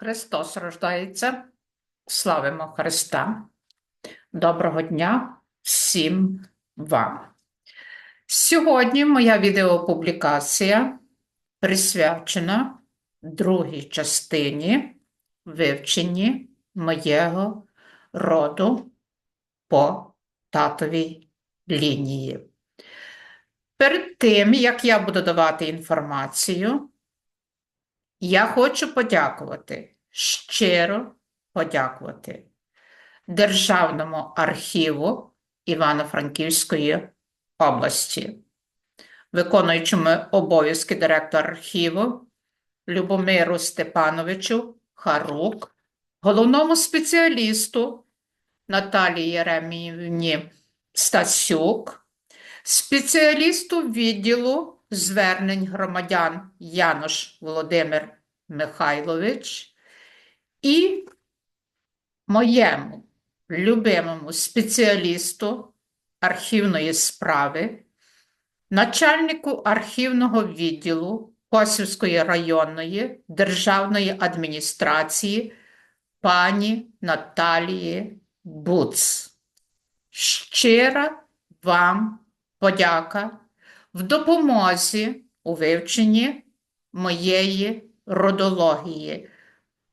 Христос рождається. Славимо Христа. Доброго дня всім вам. Сьогодні моя відеопублікація присвячена другій частині вивченні моєго роду по татовій лінії. Перед тим, як я буду давати інформацію, я хочу подякувати, щиро подякувати Державному архіву Івано-Франківської області, виконуючому обов'язки директора архіву Любомиру Степановичу Харук, головному спеціалісту Наталії Єреміївні Стасюк, спеціалісту відділу звернень громадян Янош Володимир Михайлович і моєму любимому спеціалісту архівної справи, начальнику архівного відділу Косівської районної державної адміністрації пані Наталії Буц. Щира вам подяка в допомозі у вивченні моєї родології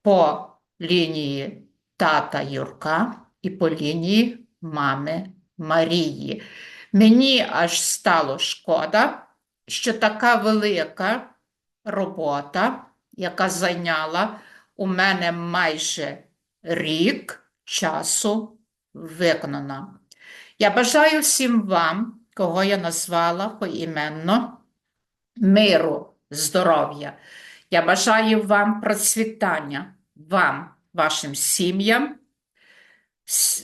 по лінії тата Юрка і по лінії мами Марії. Мені аж стало шкода, що така велика робота, яка зайняла у мене майже рік часу, виконана. Я бажаю всім вам, кого я назвала поіменно, миру, здоров'я. Я бажаю вам процвітання, вам, вашим сім'ям,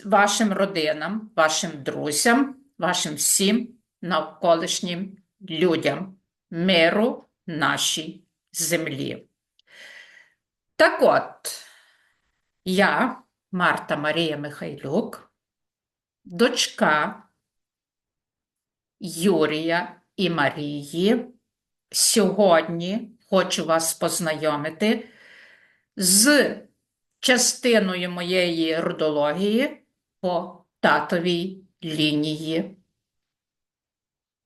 вашим родинам, вашим друзям, вашим всім навколишнім людям, миру нашій землі. Так от, я, Марта Марія Михайлюк, дочка Юрія і Марії, сьогодні хочу вас познайомити з частиною моєї родології по татовій лінії.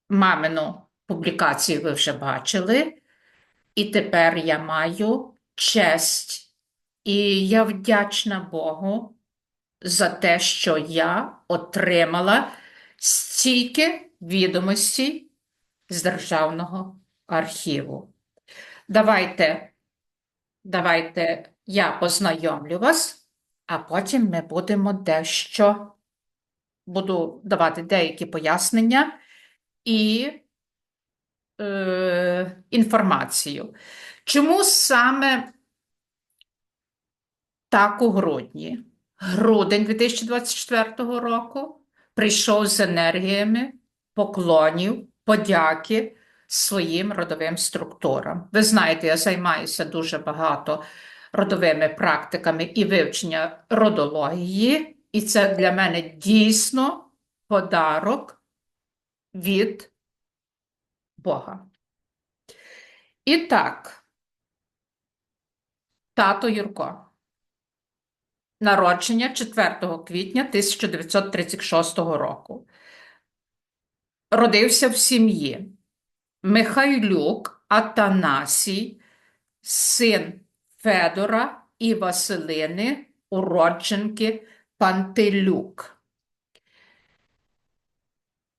Мамину публікацію ви вже бачили, і тепер я маю честь, і я вдячна Богу за те, що я отримала стільки відомостей з Державного архіву. Давайте, давайте я познайомлю вас, а потім ми будемо дещо, буду давати деякі пояснення і е, інформацію. Чому саме так у грудні? Грудень 2024 року прийшов з енергіями поклонів, подяки своїм родовим структурам. Ви знаєте, я займаюся дуже багато родовими практиками і вивчення родології, і це для мене дійсно подарок від Бога. І так, тато Юрко. Народження 4 квітня 1936 року. Родився в сім'ї Михайлюк Атанасій, син Федора і Василини, уродженки Пантелюк.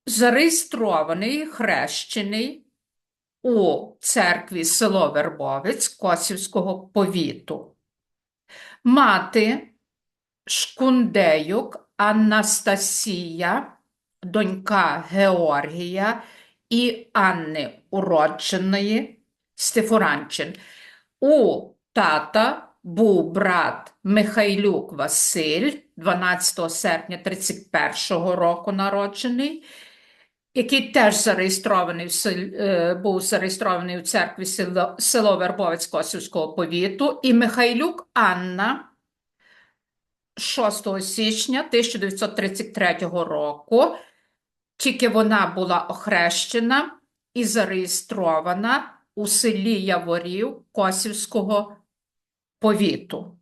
Зареєстрований, хрещений у церкві село Вербовець Косівського повіту. Мати Шкундеюк Анастасія, донька Георгія і Анни Уродженої Стефуранчин. У тата був брат Михайлюк Василь, 12 серпня 31-го року народжений, який теж зареєстрований в сел- е, був зареєстрований у церкві село, село Вербовець Косівського повіту, і Михайлюк Анна 6 січня 1933 року. Тільки вона була охрещена і зареєстрована у селі Яворів Косівського повіту.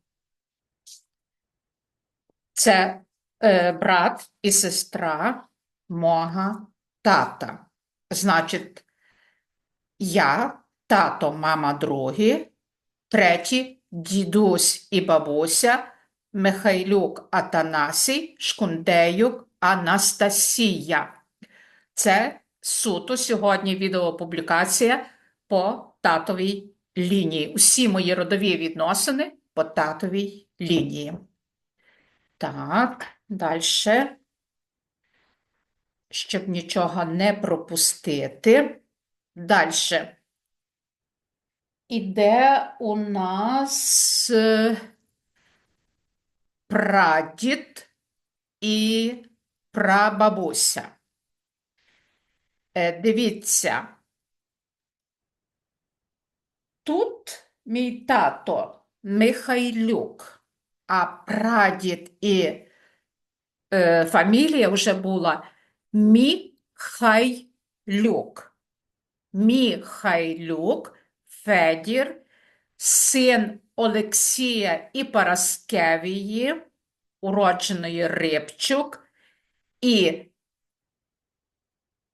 Це е, брат і сестра мого тата. Значить, я, тато, мама, другі, треті, дідусь і бабуся, Михайлюк Атанасій, Шкундеюк Анастасія. Це суто сьогодні відеопублікація по татовій лінії. Усі мої родові відносини по татовій лінії. Так, далі. Щоб нічого не пропустити. Далі. Іде у нас е, прадід і прабабуся. Е, Дивіться. Тут мій тато Михайлюк, а прадід і е, фамілія вже була Міхайлюк. Міхайлюк Федір, син Олексія і Параскевії, уродженої Рибчук, і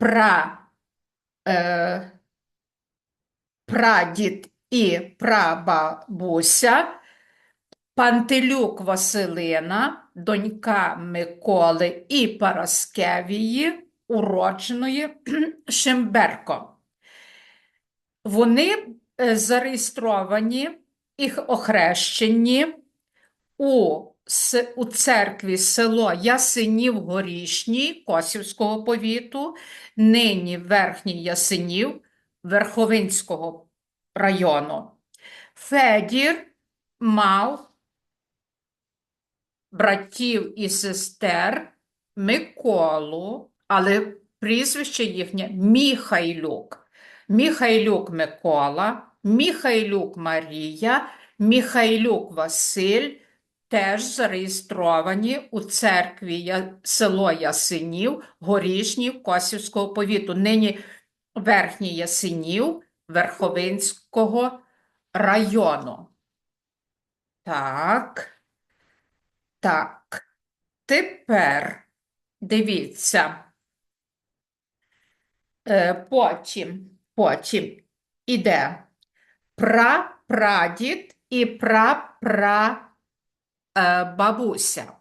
пра, е, прадід і прабабуся, Пантелюк Василина, донька Миколи і Параскевії, уродженої Шемберко. Вони е, зареєстровані, їх охрещені у, у церкві село Ясенів Горішній Косівського повіту, нині Верхній Ясенів Верховинського району. Федір мав братів і сестер Миколу, але прізвище їхнє Міхайлюк. Міхайлюк Микола, Міхайлюк Марія, Міхайлюк Василь теж зареєстровані у церкві село Ясенів, Горішнів, Косівського повіту. Нині Верхній Ясенів Верховинського району. Так. Так. Тепер дивіться. Е, потім, потім іде прапрадід і прапра бабуся.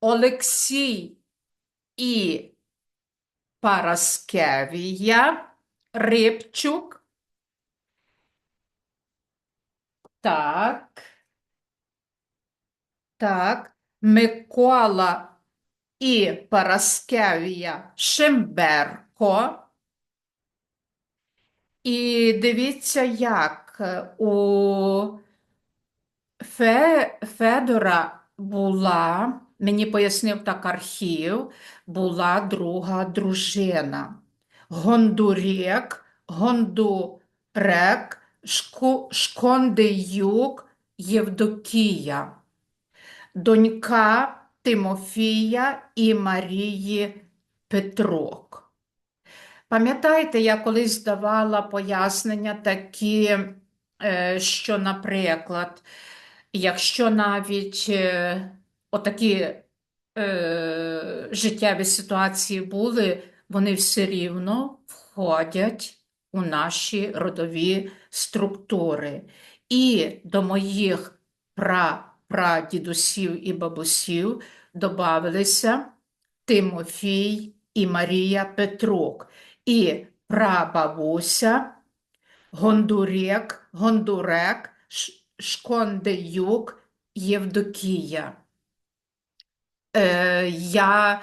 Олексій і Параскевія, Рибчук. Так. Так. Микола і Параскевія Шемберко. І дивіться, як е, у Фе, Федора була, мені пояснив так архів, була друга дружина. Гондурєк, Гондурек, Шку, Шкондеюк, Євдокія, донька Тимофія і Марії Петрук. Пам'ятаєте, я колись давала пояснення такі, е, що, наприклад, якщо навіть е, отакі е, життєві ситуації були, вони все рівно входять у наші родові структури. І до моїх пра-прадідусів і бабусів додавалися Тимофій і Марія Петрук. І прабабуся Гондурек, Гондурек, Шкондеюк, Євдокія. Е, я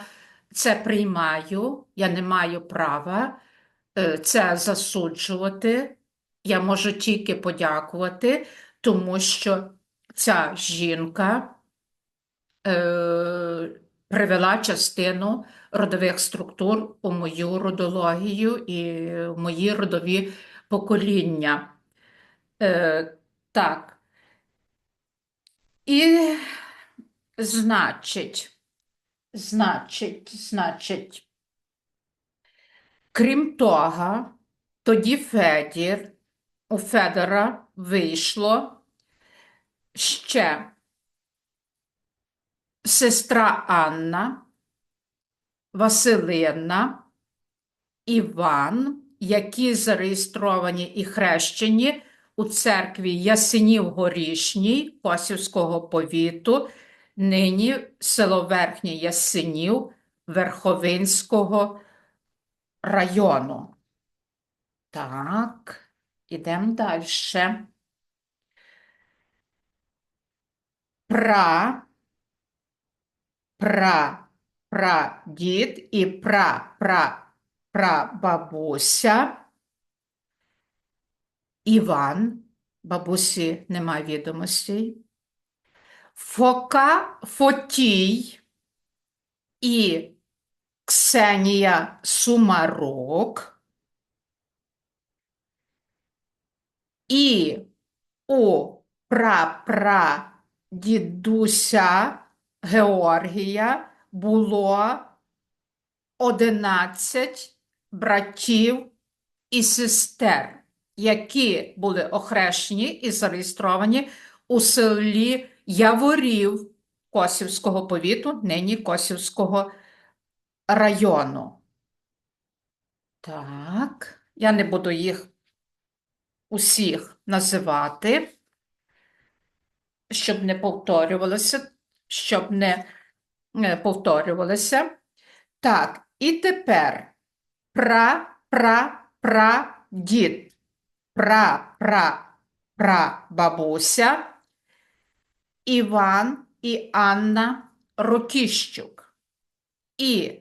це приймаю, я не маю права е, це засуджувати. Я можу тільки подякувати, тому що ця жінка е, привела частину родових структур у мою родологію і мої родові покоління. Е, так. І значить, значить, значить, крім того, тоді Федір у Федора вийшло ще сестра Анна, Василина, Іван, які зареєстровані і хрещені у церкві Ясенів Горішній Косівського повіту, нині село Верхнє Ясенів Верховинського району. Так, ідемо далі. Пра, пра, прадід і пра, пра, прабабуся. Іван, бабусі нема відомостей. Фока, Фотій і Ксенія Сумарок. І у прапра дідуся Георгія було 11 братів і сестер, які були охрещені і зареєстровані у селі Яворів Косівського повіту, нині Косівського району. Так, я не буду їх усіх називати, щоб не повторювалося, щоб не повторювалося. Так, і тепер пра, пра, пра, дід, пра, пра, пра, бабуся, Іван і Анна Рокіщук, і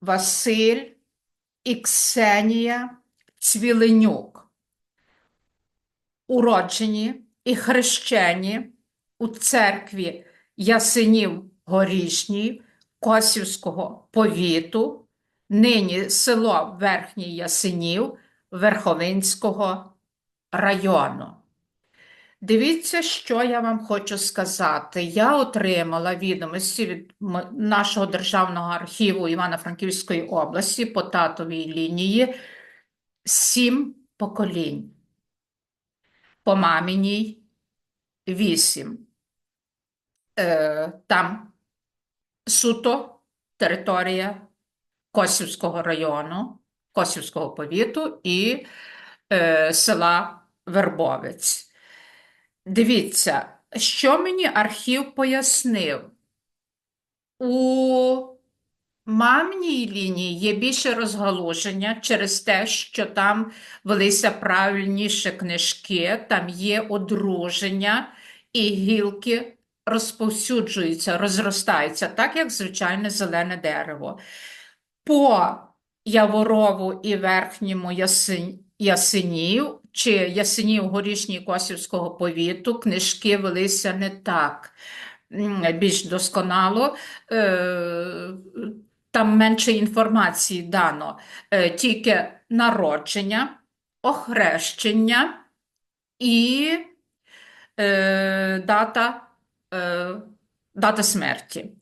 Василь і Ксенія Цвіленюк, уроджені і хрещені у церкві Ясенів Горішній Косівського повіту, нині село Верхній Ясенів Верховинського району. Дивіться, що я вам хочу сказати. Я отримала відомості від нашого Державного архіву Івано-Франківської області по татовій лінії сім поколінь. По маміній вісім. Е, там суто територія Косівського району, Косівського повіту і е, села Вербовець. Дивіться, що мені архів пояснив. У мамній лінії є більше розгалуження через те, що там велися правильніше книжки, там є одруження і гілки розповсюджуються, розростаються, так як звичайне зелене дерево. По Яворову і Верхньому Ясин... Ясенів чи Ясенів Горішній Косівського повіту книжки велися не так більш досконало. Е, Там менше інформації дано, Е, тільки народження, охрещення і е, дата, е, дата смерті.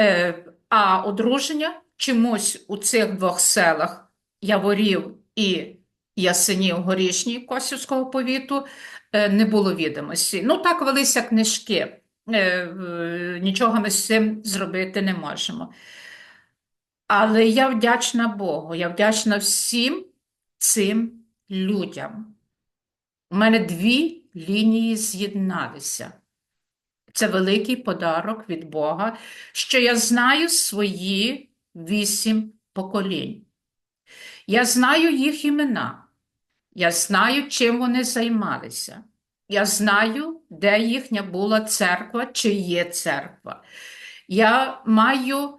Е, а одруження чомусь у цих двох селах Яворів і Ясенів Горішній Косівського повіту е, не було відомості. Ну, так велися книжки. Е, Нічого ми з цим зробити не можемо. Але я вдячна Богу, я вдячна всім цим людям. У мене дві лінії з'єдналися. Це великий подарок від Бога, що я знаю свої вісім поколінь. Я знаю їх імена. Я знаю, чим вони займалися. Я знаю, де їхня була церква, чи є церква. Я маю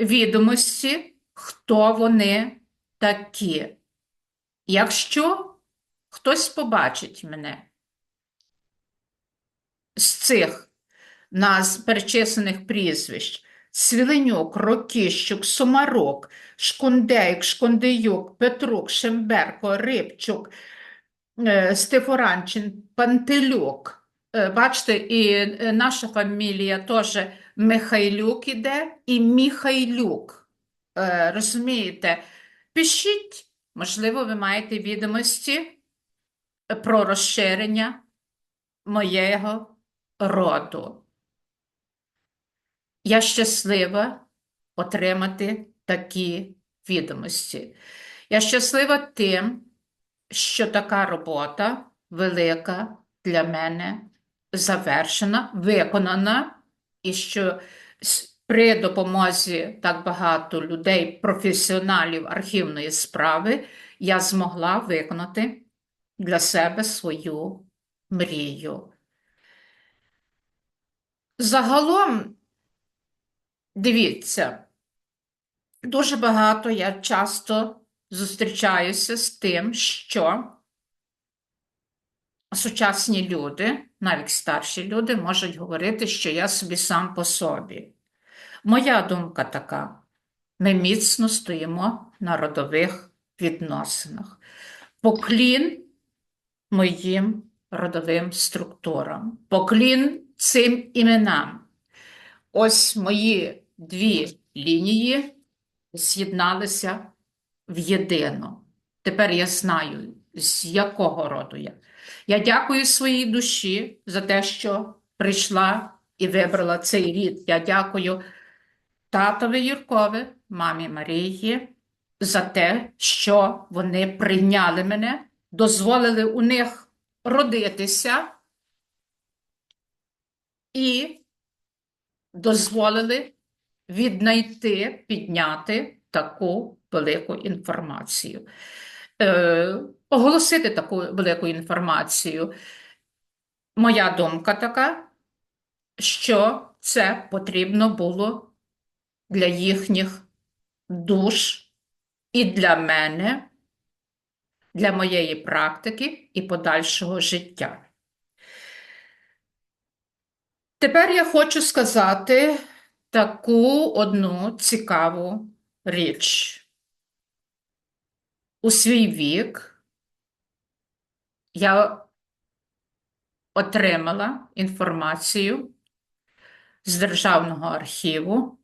відомості, хто вони такі. Якщо хтось побачить мене з цих наз перечислених прізвищ Свіленюк, Рокіщук, Сомарок, Шкундейк, Шкундеюк, Петрук, Шемберко, Рибчук, е, Стефоранчин, Пантелюк. Е, Бачите, і е, наша фамілія теж Михайлюк іде і Міхайлюк. Розумієте? Пишіть, можливо, ви маєте відомості про розширення моєго роду. Я щаслива отримати такі відомості. Я щаслива тим, що така робота велика для мене завершена, виконана, і що при допомозі так багато людей, професіоналів архівної справи, я змогла виконати для себе свою мрію. Загалом, дивіться, дуже багато я часто зустрічаюся з тим, що сучасні люди, навіть старші люди, можуть говорити, що я собі сам по собі. Моя думка така: ми міцно стоїмо на родових відносинах. Поклін моїм родовим структурам, поклін цим іменам. Ось мої дві лінії з'єдналися в єдину. Тепер я знаю, з якого роду я. Я дякую своїй душі за те, що прийшла і вибрала цей рід. Я дякую татові Юркові, мамі Марії, за те, що вони прийняли мене, дозволили у них родитися і дозволили віднайти, підняти таку велику інформацію. Е, оголосити таку велику інформацію. Моя думка така, що це потрібно було для їхніх душ і для мене, для моєї практики і подальшого життя. Тепер я хочу сказати таку одну цікаву річ. У свій вік я отримала інформацію з Державного архіву.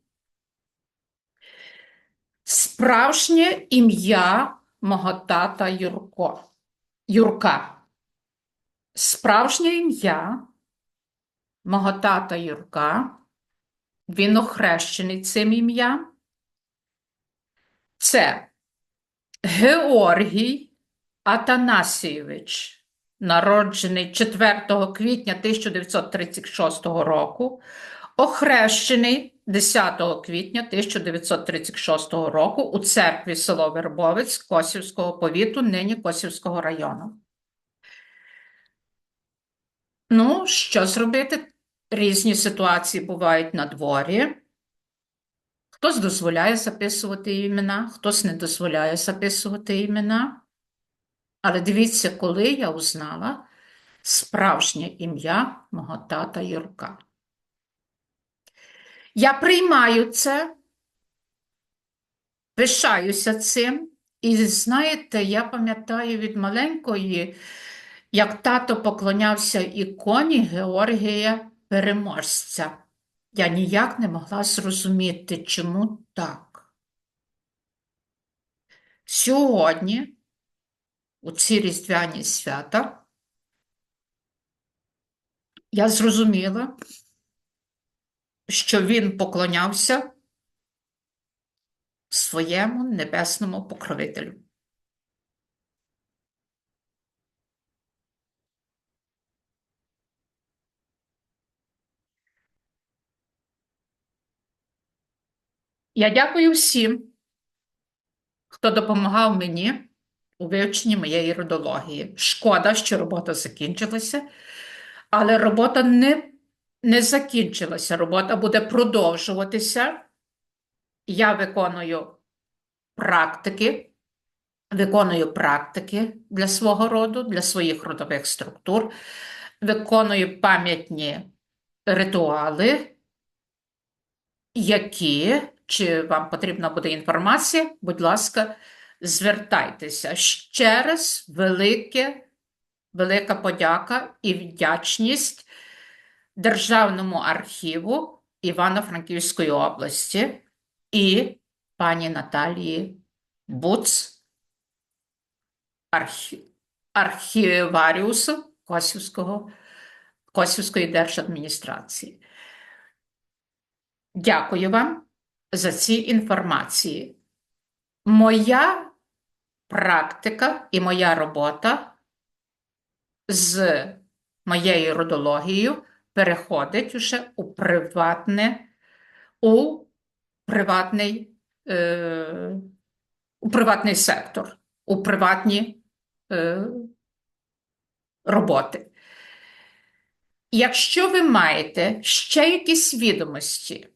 Справжнє ім'я мого тата Юрко. Юрка. Справжнє ім'я мого тата Юрка. Він охрещений цим ім'ям. Це Георгій Атанасійович, народжений 4 квітня 1936 року, охрещений 10 квітня 1936 року у церкві село Вербовець Косівського повіту, нині Косівського району. Ну, що зробити? Різні ситуації бувають на дворі. Хтось дозволяє записувати імена, хтось не дозволяє записувати імена. Але дивіться, коли я узнала справжнє ім'я мого тата Юрка. Я приймаю це, пишаюся цим. І знаєте, я пам'ятаю від маленької, як тато поклонявся іконі Георгія Переможця. Я ніяк не могла зрозуміти, чому так. Сьогодні, у ці різдвяні свята, я зрозуміла, що він поклонявся своєму небесному покровителю. Я дякую всім, хто допомагав мені у вивченні моєї родології. Шкода, що робота закінчилася, але робота не, не закінчилася. Робота буде продовжуватися. Я виконую практики, виконую практики для свого роду, для своїх родових структур, виконую пам'ятні ритуали які, чи вам потрібна буде інформація, будь ласка, звертайтеся. Ще раз велике, велика подяка і вдячність Державному архіву Івано-Франківської області і пані Наталії Буц, архі... архіваріусу Косівського, Косівської держадміністрації. Дякую вам за ці інформації. Моя практика і моя робота з моєю родологією переходить уже у приватне, у приватний, е, у приватний сектор, у приватні е, роботи. Якщо ви маєте ще якісь відомості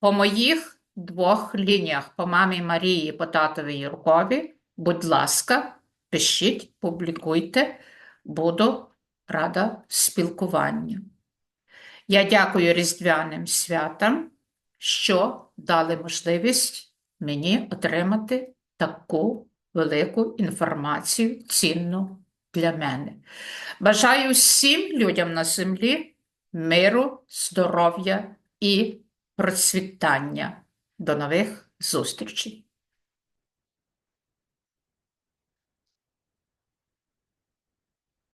по моїх двох лініях, по мамі Марії, по татові Юркові, будь ласка, пишіть, публікуйте, буду рада спілкуванню. Я дякую Різдвяним святам, що дали можливість мені отримати таку велику інформацію, цінну для мене. Бажаю всім людям на землі миру, здоров'я і процвітання. До нових зустрічей!